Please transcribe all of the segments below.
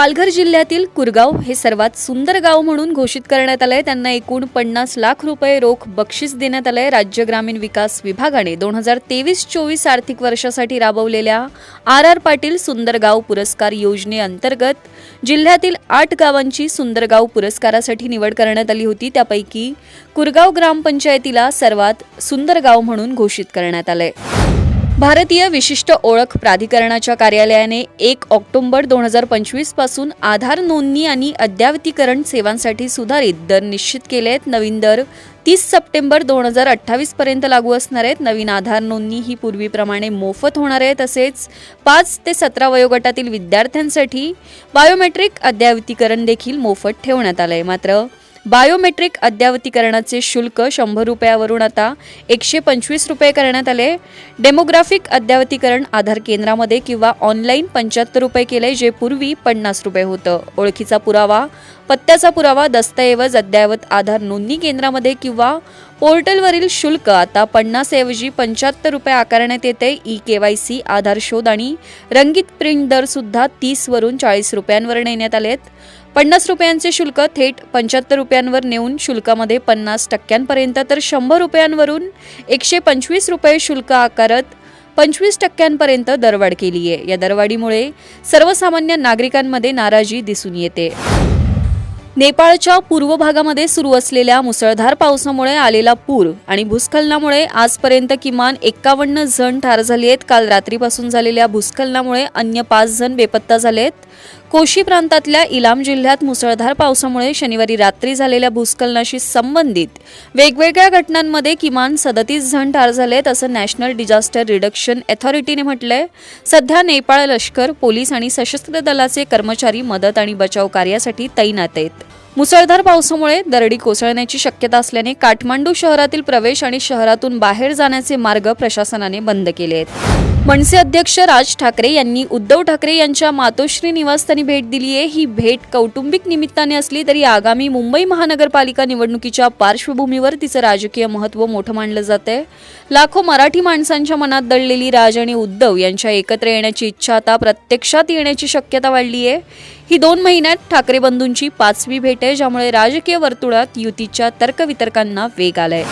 पालघर जिल्ह्यातील कुरगाव हे सर्वात सुंदर गाव म्हणून घोषित करण्यात आलंय. त्यांना एकूण पन्नास लाख रुपये रोख बक्षीस देण्यात आलंय. राज्य ग्रामीण विकास विभागाने दोन हजार तेवीस चोवीस आर्थिक वर्षासाठी राबवलेल्या आर आर पाटील सुंदरगाव पुरस्कार योजनेअंतर्गत जिल्ह्यातील आठ गावांची सुंदरगाव पुरस्कारासाठी निवड करण्यात आली होती. त्यापैकी कुरगाव ग्रामपंचायतीला सर्वात सुंदर गाव म्हणून घोषित करण्यात आलंय. भारतीय विशिष्ट ओळख प्राधिकरणाच्या कार्यालयाने एक ऑक्टोबर दोन हजार पंचवीसपासून आधार नोंदणी आणि अद्यावतीकरण सेवांसाठी सुधारित दर निश्चित केले आहेत. नवीन दर तीस सप्टेंबर दोन हजार अठ्ठावीस पर्यंत लागू असणार आहेत. नवीन आधार नोंदणी ही पूर्वीप्रमाणे मोफत होणार आहे. तसेच पाच ते सतरा वयोगटातील विद्यार्थ्यांसाठी बायोमेट्रिक अद्यावतीकरण देखील मोफत ठेवण्यात आलं आहे मात्र बायोमेट्रिक अद्यावतीकरणाचे शुल्क शंभर रुपयावरून आता एकशे पंचवीस रुपये करण्यात आले. डेमोग्राफिक अद्यावतीकरण आधार केंद्रामध्ये किंवा ऑनलाईन पंच्याहत्तर रुपये केले जे पूर्वी पन्नास रुपये होतं. ओळखीचा पुरावा पत्त्याचा पुरावा दस्तऐवज अद्ययावत आधार नोंदणी केंद्रामध्ये किंवा पोर्टलवरील शुल्क आता पन्नास ऐवजी पंच्याहत्तर रुपये आकारण्यात येते. E K Y C Aadhaar शोध आणि रंगीत प्रिंट दर सुद्धा तीसवरून चाळीस रुपयांवर नेण्यात आलेत. पन्नास रुपयांचे शुल्क थेट पंच्याहत्तर रुपयांवर नेऊन शुल्कामध्ये पन्नास टक्क्यांपर्यंत तर शंभर रुपयांवरून एकशे पंचवीस रुपये शुल्क आकारत पंचवीस टक्क्यांपर्यंत दरवाढ केली आहे. या दरवाढीमुळे सर्वसामान्य नागरिकांमध्ये नाराजी दिसून येते. नेपाळच्या पूर्व भागामध्ये सुरू असलेल्या मुसळधार पावसामुळे आलेला पूर आणि भूस्खलनामुळे आजपर्यंत किमान एक्कावन्न जण ठार झाले आहेत काल रात्रीपासून झालेल्या भूस्खलनामुळे अन्य पाच जण बेपत्ता झाले आहेत कोशी प्रांतातल्या इलाम जिल्ह्यात मुसळधार पावसामुळे शनिवारी रात्री झालेल्या भूस्खलनाशी संबंधित वेगवेगळ्या घटनांमध्ये किमान सदतीस जण ठार झालेत असं नॅशनल डिझास्टर रिडक्शन अथॉरिटीने म्हटलंय. सध्या नेपाळ लष्कर पोलीस आणि सशस्त्र दलाचे कर्मचारी मदत आणि बचाव कार्यासाठी तैनात आहेत. मुसळधार पावसामुळे दरडी कोसळण्याची शक्यता असल्याने काठमांडू शहरातील प्रवेश आणि शहरातून बाहेर जाण्याचे मार्ग प्रशासनाने बंद केले आहेत. मनसे अध्यक्ष राज ठाकरे यांनी उद्धव ठाकरे यांच्या मातोश्री निवासस्थानी भेट दिली आहे ही भेट कौटुंबिक निमित्ताने असली तरी आगामी मुंबई महानगरपालिका निवडणुकीच्या पार्श्वभूमीवर तिचं राजकीय महत्त्व मोठं मानलं जातंय. लाखो मराठी माणसांच्या मनात दडलेली राज आणि उद्धव यांच्या एकत्र येण्याची इच्छा आता प्रत्यक्षात येण्याची शक्यता वाढली आहे ही दोन महिन्यात ठाकरे बंधूंची पाचवी भेट आहे ज्यामुळे राजकीय वर्तुळात युतीच्या तर्कवितर्कांना वेग आलाय.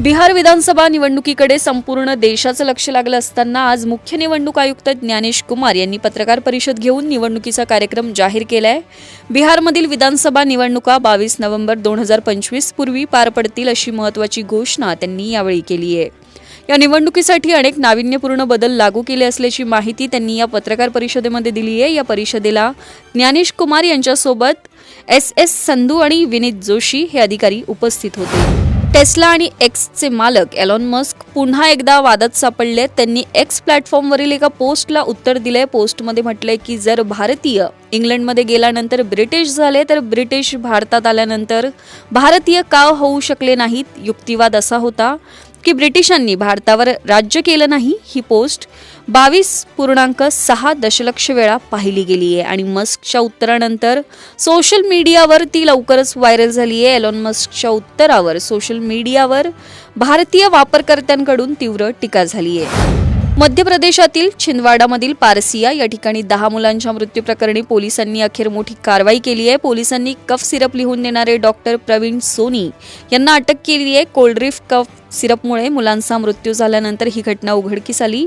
बिहार विधानसभा निवडणुकीकडे संपूर्ण देशाचं लक्ष लागलं असताना आज मुख्य निवडणूक आयुक्त ज्ञानेश कुमार यांनी पत्रकार परिषद घेऊन निवडणुकीचा कार्यक्रम जाहीर केलाय. बिहारमधील विधानसभा निवडणुका बावीस नोव्हेंबर दोन हजार पंचवीस पूर्वी पार पडतील अशी महत्त्वाची घोषणा त्यांनी यावेळी केली आहे. या निवडणुकीसाठी अनेक नाविन्यपूर्ण बदल लागू केले असल्याची माहिती त्यांनी या पत्रकार परिषदेमध्ये दिली आहे. या परिषदेला ज्ञानेश कुमार यांच्यासोबत एस एस संधू आणि विनीत जोशी हे अधिकारी उपस्थित होते. टेस्ला आणि एक्सचे मालक एलॉन मस्क पुन्हा एकदा वादात सापडले. त्यांनी एक्स प्लॅटफॉर्मवरील एका पोस्टला उत्तर दिलंय. पोस्टमध्ये म्हटलंय की जर भारतीय इंग्लंडमध्ये गेल्यानंतर ब्रिटिश झाले तर ब्रिटिश भारतात आल्यानंतर भारतीय का होऊ शकले नाहीत? युक्तिवाद असा होता. की ब्रिटिशांनी भारतावर राज्य केलं नाही ही पोस्ट बावीस पूर्णांक सहा दशलक्ष वेळा पाहिली गेली आहे. आणि मस्कच्या उत्तरानंतर सोशल मीडियावर ती लवकरच व्हायरल झाली आहे. एलॉन मस्कच्या उत्तरावर सोशल मीडियावर भारतीय वापरकर्त्यांकडून तीव्र टीका झाली आहे. मध्य प्रदेशातील छिंदवाडामधील पारसिया या ठिकाणी दहा मुलांच्या मृत्यूप्रकरणी पोलिसांनी अखेर मोठी कारवाई केली आहे. पोलिसांनी कफ सिरप लिहून देणारे डॉक्टर प्रवीण सोनी यांना अटक केली आहे. कोल्ड्रिफ कफ सिरपमुळे मुलांचा मृत्यू झाल्यानंतर ही घटना उघडकीस आली.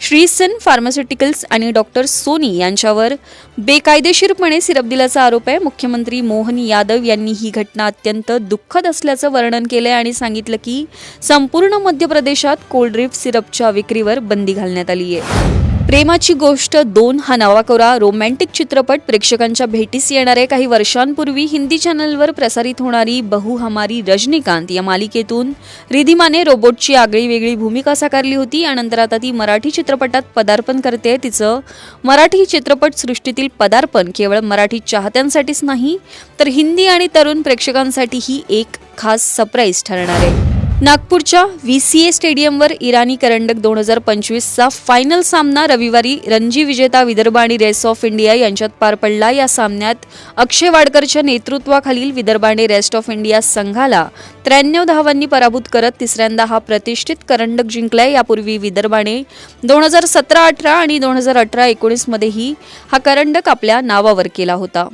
श्रीसन फार्मास्युटिकल्स आणि डॉक्टर सोनी यांच्यावर बेकायदेशीरपणे सिरप दिल्याचा आरोप आहे. मुख्यमंत्री मोहन यादव यांनी ही घटना अत्यंत दुःखद असल्याचं वर्णन केलंय आणि सांगितलं की संपूर्ण मध्य प्रदेशात कोल्ड्रिफ सिरपच्या विक्रीवर बंदी घालण्यात आली आहे प्रेमाची गोष्ट दोन हा नवाकोरा रोमॅन्टिक चित्रपट प्रेक्षकांच्या भेटीस येणारे काही वर्षांपूर्वी हिंदी चॅनलवर प्रसारित होणारी बहु हमारी रजनीकांत या मालिकेतून रिधिमाने रोबोटची आगळी वेगळी भूमिका साकारली होती यानंतर आता ती मराठी चित्रपटात पदार्पण करते. तिचं मराठी चित्रपट सृष्टीतील पदार्पण केवळ मराठी चाहत्यांसाठीच नाही तर हिंदी आणि तरुण प्रेक्षकांसाठीही एक खास सरप्राईज ठरणार आहे. नागपूरच्या व्ही सी ए स्टेडियमवर इराणी करंडक दोन हजार पंचवीसचा फायनल सामना रविवारी रणजी विजेता विदर्भ आणि रेस ऑफ इंडिया यांच्यात पार पडला. या सामन्यात अक्षय वाडकरच्या नेतृत्वाखालील विदर्भाने रेस्ट ऑफ इंडिया संघाला त्र्याण्णव धावांनी पराभूत करत तिसऱ्यांदा हा प्रतिष्ठित करंडक जिंकलाय. यापूर्वी विदर्भाने दोन हजार सतरा अठरा आणि दोन हजार अठरा एकोणीसमध्येही हा करंडक आपल्या नावावर केला होता.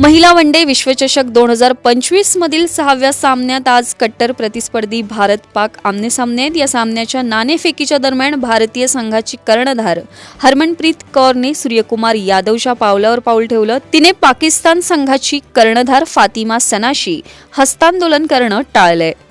महिला वनडे विश्वचषक दोन हजार पंचवीस मधील सहाव्या सामन्यात आज कट्टर प्रतिस्पर्धी भारत पाक आमने आहेत. या सामन्याच्या नाणेफेकीच्या दरम्यान भारतीय संघाची कर्णधार हरमनप्रीत कौरने सूर्यकुमार यादवच्या पावलावर पाऊल ठेवलं. तिने पाकिस्तान संघाची कर्णधार फातिमा सनाशी हस्तांदोलन करणं टाळलंय.